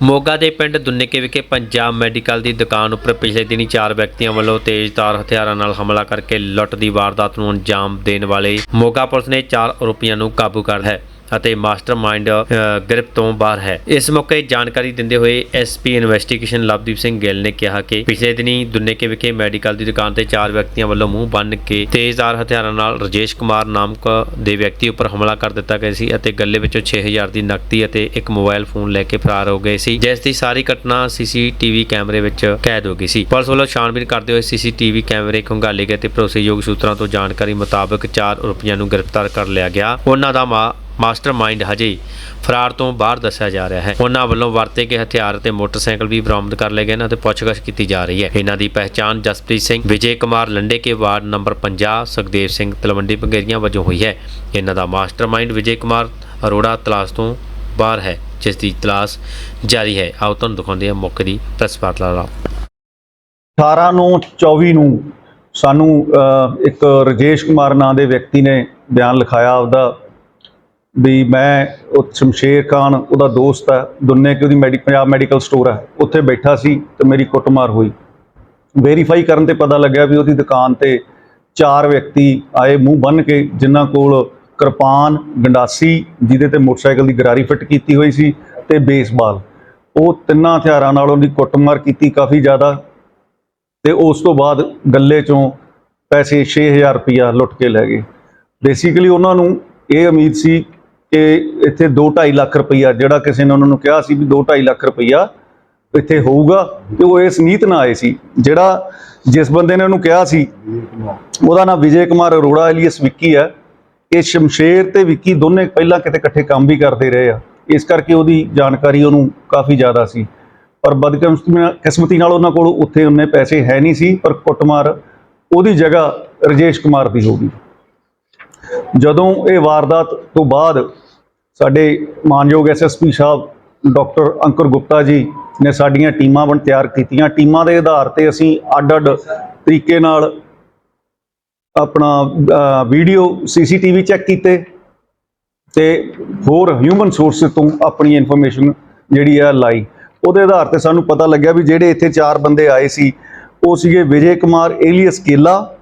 ਮੋਗਾ ਦੇ ਪਿੰਡ ਦੁੰਨੇਕੇ ਵਿਖੇ ਪੰਜਾਬ ਮੈਡੀਕਲ ਦੀ ਦੁਕਾਨ ਉੱਪਰ ਪਿਛਲੇ ਦਿਨੀ ਚਾਰ ਵਿਅਕਤੀਆਂ ਵੱਲੋਂ ਤੇਜ਼ਧਾਰ ਹਥਿਆਰਾਂ ਨਾਲ ਹਮਲਾ ਕਰਕੇ ਲੁੱਟ ਦੀ ਵਾਰਦਾਤ ਨੂੰ ਅੰਜਾਮ ਦੇਣ ਵਾਲੇ ਮੋਗਾ ਪੁਲਿਸ ਨੇ ਚਾਰ ਆਰੋਪੀਆਂ ਨੂੰ ਕਾਬੂ ਕਰ ਹੈ। ਅਤੇ ਮਾਸਟਰਮਾਈਂਡ ਅ, ਗ੍ਰਿਫਤ ਤੋਂ ਬਾਹਰ ਹੈ। ਇਸ ਮੌਕੇ ਜਾਣਕਾਰੀ ਦਿੰਦੇ ਹੋਏ ਐਸਪੀ ਇਨਵੈਸਟੀਗੇਸ਼ਨ ਲਵਦੀਪ ਸਿੰਘ ਗਿੱਲ ਨੇ ਕਿਹਾ ਕਿ ਪਿਛਲੇ ਦਿਨੀ ਦੁੰਨੇਕੇ ਵਿਖੇ ਮੈਡੀਕਲ ਦੀ ਦੁਕਾਨ ਤੇ ਚਾਰ ਵਿਅਕਤੀਆਂ ਵੱਲੋਂ ਮੂੰਹ ਬੰਨ ਕੇ ਤੇਜ਼ਧਾਰ ਹਥਿਆਰਾਂ ਨਾਲ ਰਜੇਸ਼ ਕੁਮਾਰ ਨਾਮਕ ਦੇ ਵਿਅਕਤੀ ਉੱਪਰ ਹਮਲਾ ਕਰ ਦਿੱਤਾ ਗਿਆ ਸੀ ਅਤੇ ਗੱਲੇ ਵਿੱਚੋਂ 6000 ਦੀ ਨਕਦੀ ਅਤੇ ਇੱਕ ਮੋਬਾਈਲ ਫੋਨ ਲੈ ਕੇ ਫਰਾਰ ਹੋ ਗਏ ਸੀ ਜਿਸ ਦੀ ਸਾਰੀ ਘਟਨਾ ਸੀਸੀਟੀਵੀ ਕੈਮਰੇ ਵਿੱਚ ਕੈਦ ਹੋ ਗਈ ਸੀ। ਪੁਲਿਸ ਵੱਲੋਂ ਛਾਣਬੀਨ ਕਰਦੇ ਹੋਏ ਸੀਸੀਟੀਵੀ ਕੈਮਰੇ ਖੰਗਾਲੇ ਗਏ ਤੇ ਭਰੋਸੇਯੋਗ ਸੂਤਰਾਂ ਤੋਂ ਜਾਣਕਾਰੀ ਮੁਤਾਬਕ ਚਾਰ ਆਰੋਪੀਆਂ ਨੂੰ ਗ੍ਰਿਫਤਾਰ ਕਰ ਲਿਆ ਗਿਆ। ਉਹਨਾਂ ਦਾ ਮਾ ਮਾਸਟਰਮਾਈਂਡ ਹਜੇ ਫਰਾਰ ਤੋਂ ਬਾਹਰ ਦੱਸਿਆ ਜਾ ਰਿਹਾ ਹੈ। ਉਹਨਾਂ ਵੱਲੋਂ ਵਰਤੇ ਗਏ ਹਥਿਆਰ ਅਤੇ ਮੋਟਰਸਾਈਕਲ ਵੀ ਬਰਾਮਦ ਕਰ ਲਏ ਗਏ ਨੇ ਅਤੇ ਪੁੱਛਗਿੱਛ ਕੀਤੀ ਜਾ ਰਹੀ ਹੈ। ਇਹਨਾਂ ਦੀ ਪਹਿਚਾਣ ਜਸਪ੍ਰੀਤ ਸਿੰਘ, ਵਿਜੇ ਕੁਮਾਰ ਲੰਡੇ ਕੇ ਵਾਰਡ ਨੰਬਰ 50 ਸੁਖਦੇਵ ਸਿੰਘ ਤਲਵੰਡੀ ਪੰਗੇਰੀਆਂ ਵਜੋਂ ਹੋਈ ਹੈ। ਇਹਨਾਂ ਦਾ ਮਾਸਟਰਮਾਈਂਡ ਵਿਜੇ ਕੁਮਾਰ ਅਰੋੜਾ ਤਲਾਸ਼ ਤੋਂ ਬਾਹਰ ਹੈ, ਜਿਸ ਦੀ ਤਲਾਸ਼ ਜਾਰੀ ਹੈ। ਆਓ ਤੁਹਾਨੂੰ ਦਿਖਾਉਂਦੇ ਹਾਂ ਮੌਕੇ ਦੀ ਪ੍ਰੈਸ ਵਾਰਤਾ 18 ਨੂੰ 24 ਨੂੰ ਸਾਨੂੰ ਇੱਕ ਰਜੇਸ਼ ਕੁਮਾਰ ਨਾਂ ਦੇ ਵਿਅਕਤੀ ਨੇ ਬਿਆਨ ਲਿਖਾਇਆ, ਆਪਦਾ ਵੀ ਮੈਂ ਉਹ ਸ਼ਮਸ਼ੇਰ ਖਾਨ, ਉਹਦਾ ਦੋਸਤ ਹੈ ਦੁੰਨੇ ਕਿ ਉਹਦੀ ਮੈਡੀ, ਪੰਜਾਬ ਮੈਡੀਕਲ ਸਟੋਰ ਹੈ, ਉੱਥੇ ਬੈਠਾ ਸੀ ਤੇ ਮੇਰੀ ਕੁੱਟਮਾਰ ਹੋਈ। ਵੈਰੀਫਾਈ ਕਰਨ ਤੇ ਪਤਾ ਲੱਗਿਆ ਵੀ ਉਹਦੀ ਦੁਕਾਨ ਤੇ ਚਾਰ ਵਿਅਕਤੀ ਆਏ ਮੂੰਹ ਬੰਨ ਕੇ, ਜਿਨ੍ਹਾਂ ਕੋਲ ਕਿਰਪਾਨ, ਗੰਡਾਸੀ, ਜਿਹਦੇ ਤੇ ਮੋਟਰਸਾਈਕਲ ਦੀ ਗਰਾਰੀ ਫਿੱਟ ਕੀਤੀ ਹੋਈ ਸੀ ਤੇ ਬੇਸਬਾਲ। ਉਹ ਤਿੰਨਾਂ ਹਥਿਆਰਾਂ ਨਾਲ ਉਹਦੀ ਕੁੱਟਮਾਰ ਕੀਤੀ ਕਾਫੀ ਜ਼ਿਆਦਾ ਤੇ ਉਸ ਤੋਂ ਬਾਅਦ ਗੱਲੇ ਚੋਂ ਪੈਸੇ 6000 ਰੁਪਇਆ ਲੁੱਟ ਕੇ ਲੈ ਗਏ। ਬੇਸਿਕਲੀ ਉਹਨਾਂ ਨੂੰ ਇਹ ਉਮੀਦ ਸੀ ਕਿ ਇੱਥੇ 2.5 ਲੱਖ ਰੁਪਈਆ ਜਿਹੜਾ ਕਿਸੇ ਨੇ ਉਹਨਾਂ ਨੂੰ ਕਿਹਾ ਸੀ ਵੀ 2.5 ਲੱਖ ਰੁਪਈਆ ਇੱਥੇ ਹੋਊਗਾ ਤੇ ਉਹ ਇਸ ਨੀਤ ਨਾਲ ਆਏ ਸੀ। ਜਿਹੜਾ ਜਿਸ ਬੰਦੇ ਨੇ ਉਹਨੂੰ ਕਿਹਾ ਸੀ, ਉਹਦਾ ਨਾਮ ਵਿਜੇ ਕੁਮਾਰ ਅਰੋੜਾ ਐਲੀਅਸ ਵਿੱਕੀ ਹੈ। ਇਹ ਸ਼ਮਸ਼ੇਰ ਤੇ ਵਿੱਕੀ ਦੋਨੇ ਪਹਿਲਾਂ ਕਿਤੇ ਇਕੱਠੇ ਕੰਮ ਵੀ ਕਰਦੇ ਰਹੇ ਆ। ਇਸ ਕਰਕੇ ਉਹਦੀ ਜਾਣਕਾਰੀ ਉਹਨੂੰ ਕਾਫੀ ਜ਼ਿਆਦਾ ਸੀ। ਪਰ ਬਦਕਿਸਮਤੀ ਕਿਸਮਤੀ ਨਾਲ ਉਹਨਾਂ ਕੋਲ ਉੱਥੇ ਉਹਨੇ ਪੈਸੇ ਹੈ ਨਹੀਂ ਸੀ, ਪਰ ਕੁੱਟਮਾਰ ਉਹਦੀ ਜਗ੍ਹਾ ਰਜੇਸ਼ ਕੁਮਾਰ ਦੀ ਹੋ ਗਈ। ਜਦੋਂ ਇਹ ਵਾਰਦਾਤ ਤੋਂ ਬਾਅਦ ਸਾਡੇ ਮਾਨਯੋਗ ਐਸਐਸਪੀ ਸਾਹਿਬ, ਡਾਕਟਰ ਅੰਕੁਰ ਗੁਪਤਾ ਜੀ ਨੇ ਸਾਡੀਆਂ ਟੀਮਾਂ ਬਣ ਤਿਆਰ ਕੀਤੀਆਂ। ਟੀਮਾਂ ਦੇ ਆਧਾਰ ਤੇ ਅਸੀਂ ਅੱਡ-ਅੱਡ ਤਰੀਕੇ ਨਾਲ ਆਪਣਾ ਵੀਡੀਓ ਸੀਸੀਟੀਵੀ ਚੈੱਕ ਕੀਤੇ ਤੇ ਹੋਰ ਹਿਊਮਨ ਸੋਰਸ ਤੋਂ ਆਪਣੀ ਇਨਫੋਰਮੇਸ਼ਨ ਜਿਹੜੀ ਆ ਲਾਈ। ਉਹਦੇ ਆਧਾਰ ਤੇ ਸਾਨੂੰ ਪਤਾ ਲੱਗਿਆ ਵੀ ਜਿਹੜੇ ਇੱਥੇ ਚਾਰ ਬੰਦੇ ਆਏ ਸੀ, ਉਹ ਸੀਗੇ ਵਿਜੇ ਕੁਮਾਰ, ਏਲੀਅਸ ਕੇਲਾ,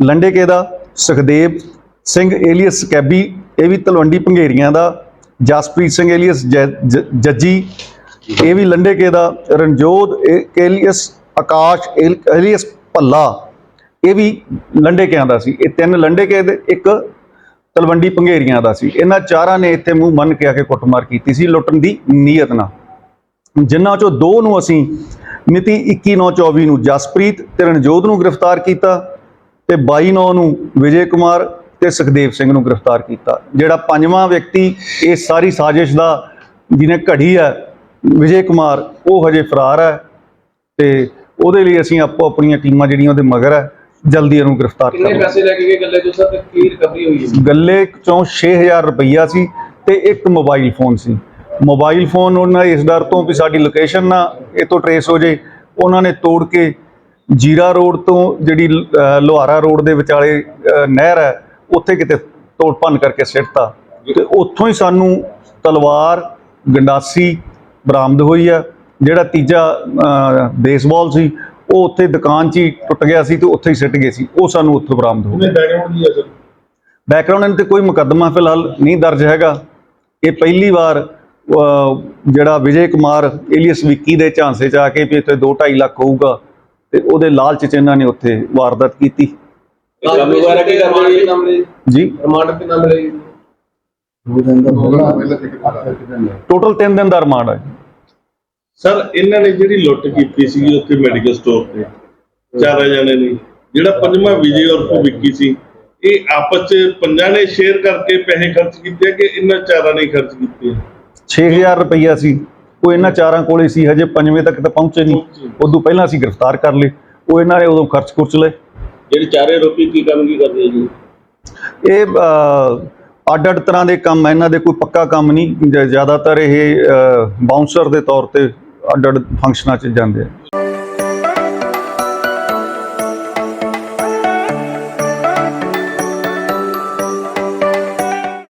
ਲੰਡੇਕੇ ਦਾ, ਸੁਖਦੇਵ ਸਿੰਘ ਏਲੀਅਸ ਕੈਬੀ, ਇਹ ਵੀ ਤਲਵੰਡੀ ਭੰਗੇਰੀਆਂ ਦਾ, ਜਸਪ੍ਰੀਤ ਸਿੰਘ ਏਲੀਅਸ ਜੈ- ਜੱਜੀ, ਇਹ ਵੀ ਲੰਡੇਕੇ ਦਾ ਰਣਜੋਤ ਏਲੀਅਸ ਆਕਾਸ਼ ਏਲੀਅਸ ਭੱਲਾ, ਇਹ ਵੀ ਲੰਡੇਕਿਆਂ ਦਾ ਸੀ। ਇਹ ਤਿੰਨ ਲੰਡੇਕੇ ਦੇ, ਇੱਕ ਤਲਵੰਡੀ ਭੰਗੇਰੀਆਂ ਦਾ ਸੀ। ਇਹਨਾਂ ਚਾਰਾਂ ਨੇ ਇੱਥੇ ਮੂੰਹ ਮੰਨ ਕੇ ਆ ਕੇ ਕੁੱਟਮਾਰ ਕੀਤੀ ਸੀ, ਲੁੱਟਣ ਦੀ ਨੀਅਤ ਨਾਲ। ਜਿਨ੍ਹਾਂ ਚੋਂ ਦੋ ਨੂੰ ਅਸੀਂ ਮਿਤੀ 21/9/24 ਨੂੰ ਜਸਪ੍ਰੀਤ ਤੇ ਰਣਜੋਤ ਨੂੰ ਗ੍ਰਿਫਤਾਰ ਕੀਤਾ ਤੇ 22/9 ਨੂੰ ਵਿਜੇ ਕੁਮਾਰ ਤੇ ਸੁਖਦੇਵ ਸਿੰਘ ਨੂੰ ਗ੍ਰਿਫਤਾਰ ਕੀਤਾ ਜਿਹੜਾ ਪੰਜਵਾਂ ਵਿਅਕਤੀ ਇਸ ਸਾਰੀ ਸਾਜ਼ਿਸ਼ ਦਾ ਜਿਹਨੇ ਘੜੀ ਹੈ ਵਿਜੇ ਕੁਮਾਰ ਉਹ ਹਜੇ ਫਰਾਰ ਹੈ ਤੇ ਉਹਦੇ ਲਈ ਅਸੀਂ ਆਪੋ ਆਪਣੀਆਂ ਟੀਮਾਂ ਜਿਹੜੀਆਂ ਉਹਦੇ ਮਗਰ ਹੈ ਜਲਦੀ ਇਹਨੂੰ ਗ੍ਰਿਫਤਾਰ ਕਿੰਨੇ ਕਰਾਂਗੇ। ਪੈਸੇ ਲੈ ਕੇ ਗਏ ਗੱਲੇ ਤੋਂ ਸਰ? ਤੇ ਕੀ ਰਿਕਵਰੀ ਹੋਈ ਹੈ? ਗੱਲੇ ਚੋਂ 6000 ਰੁਪਈਆ ਸੀ ਤੇ ਇੱਕ ਮੋਬਾਈਲ ਫੋਨ ਸੀ। ਮੋਬਾਈਲ ਫੋਨ ਉਹਨਾਂ ਇਸ ਡਰ ਤੋਂ ਵੀ ਸਾਡੀ ਲੋਕੇਸ਼ਨ ਨਾ ਇਹ ਤੋਂ ਟਰੇਸ ਹੋ ਜੇ। ਉਹਨਾਂ ਨੇ ਤੋੜ ਕੇ ਜੀਰਾ ਰੋਡ ਤੋਂ ਜਿਹੜੀ ਲੋਹਾਰਾ ਰੋਡ ਦੇ ਵਿਚਾਲੇ ਨਹਿਰ ਹੈ ਉੱਥੇ ਕਿਤੇ ਤੋੜ ਭੰਨ ਕਰਕੇ ਸਿੱਟਤਾ। ਤੇ ਉੱਥੋਂ ਹੀ ਸਾਨੂੰ ਤਲਵਾਰ ਗੰਡਾਸੀ ਬਰਾਮਦ ਹੋਈ ਹੈ ਜਿਹੜਾ ਤੀਜਾ ਬੇਸਬਾਲ ਸੀ ਉਹ ਉੱਥੇ ਦੁਕਾਨ 'ਚ ਹੀ ਟੁੱਟ ਗਿਆ ਸੀ ਤੇ ਉੱਥੇ ਹੀ ਸਿੱਟ ਗਏ ਸੀ। ਉਹ ਸਾਨੂੰ ਉੱਥੋਂ ਬਰਾਮਦ ਹੋ ਗਿਆ ਬੈਕਗ੍ਰਾਉਂਡ ਕੀ ਹੈ ਸਰ? ਬੈਕਗ੍ਰਾਉਂਡ ਇਹਨਾਂ ਤੇ ਕੋਈ ਮੁਕੱਦਮਾ ਫਿਲਹਾਲ ਨਹੀਂ ਦਰਜ ਹੈਗਾ। ਇਹ ਪਹਿਲੀ ਵਾਰ ਜਿਹੜਾ ਵਿਜੇ ਕੁਮਾਰ ਏਲੀਅਸ ਵਿੱਕੀ ਦੇ ਝਾਂਸੇ ਚ ਆ ਕੇ ਵੀ ਇੱਥੇ 2.5 ਲੱਖ ਹੋਊਗਾ ਤੇ ਉਹਦੇ ਲਾਲਚ ਚ ਇਹਨਾਂ ਨੇ ਉੱਥੇ ਵਾਰਦਾਤ ਕੀਤੀ। ਕੰਮ ਵਗੈਰਾ ਕੀ ਕਰਦੇ ਜੀ ਨਾਮ ਲਈ ਜੀ। ਰਿਮਾਂਡ ਤੇ ਨਾਮ ਲਈ ਟੋਟਲ 3 ਦਿਨ ਦਾ ਰਿਮਾਂਡ ਹੈ ਸਰ ਇਹਨਾਂ ਨੇ ਜਿਹੜੀ ਲੁੱਟ ਕੀਤੀ ਸੀ ਉੱਥੇ ਮੈਡੀਕਲ ਸਟੋਰ ਤੇ ਚਾਰੇ ਜਣੇ ਨੇ ਜਿਹੜਾ ਪੰਜਵਾਂ ਵਿਜੇ ਔਰ ਵਿੱਕੀ ਸੀ ਇਹ ਆਪਸ ਚ ਪੰਜਾਂ ਨੇ ਸ਼ੇਅਰ ਕਰਕੇ ਪੈਸੇ ਖਰਚ ਕੀਤੇ ਕਿ ਇਹਨਾਂ ਚਾਰਾਂ ਨੇ ਖਰਚ ਕੀਤੇ ਆ? 6000 ਰੁਪਈਆ ਸੀ। ਉਹ ਇਹਨਾਂ ਚਾਰਾਂ ਕੋਲੇ ਸੀ ਹਜੇ ਪੰਜਵੇਂ ਤੱਕ ਤਾਂ ਪਹੁੰਚੇ ਨਹੀਂ। ਉਦੋਂ ਪਹਿਲਾਂ ਅਸੀਂ ਗ੍ਰਿਫਤਾਰ ਕਰ ਲਏ। ਉਹ ਇਹਨਾਂ ਨੇ ਉਦੋਂ ਖਰਚ ਕੁਰਚ ਲਏ। ਜਿਹੜੇ ਚਾਰੇ ਆਰੋਪੀ ਕੀ ਕੰਮ ਕੀ ਕਰਦੇ ਜੀ? ਇਹ ਅੱਡ ਅੱਡ ਤਰ੍ਹਾਂ ਦੇ ਕੰਮ ਇਹਨਾਂ ਦੇ ਕੋਈ ਪੱਕਾ ਕੰਮ ਨਹੀਂ। ਜ਼ਿਆਦਾਤਰ ਇਹ ਬਾਉਂਸਰ ਦੇ ਤੌਰ ਤੇ ਅੱਡ ਅੱਡ ਫੰਕਸ਼ਨਾਂ 'ਚ ਜਾਂਦੇ ਆ।